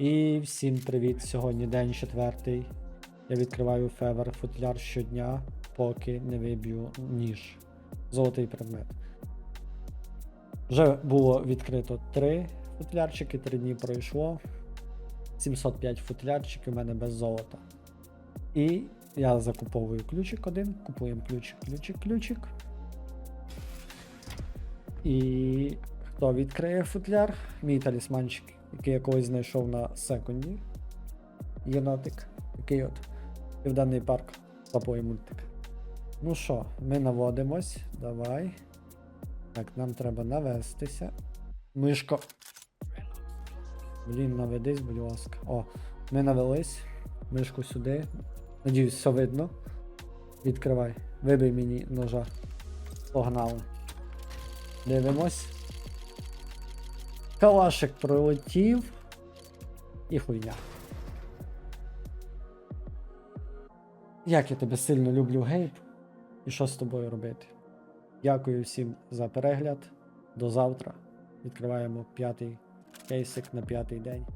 І всім привіт! Сьогодні день четвертий. Я відкриваю февер футляр щодня, поки не виб'ю ніж. Золотий предмет. Вже було відкрито 3 футлярчики, 3 дні пройшло. 705 футлярчиків у мене без золота. І я закуповую ключик один, купуємо ключик, ключик, ключик. І хто відкриє футляр? Мій талісманчик, який я колись знайшов на секунді. Єнотик. Такий от. Південний парк. Топовий мультик. Ну що, ми наводимось. Давай. Так, нам треба навестися. Мишко. Блін, наведись, будь ласка. О, ми навелись. Мишку сюди. Надіюсь, все видно. Відкривай. Вибий мені ножа. Погнали. Дивимось. Калашик пролетів. І хуйня. Як я тебе сильно люблю, Гейб. І що з тобою робити? Дякую всім за перегляд. До завтра. Відкриваємо п'ятий кейсик на п'ятий день.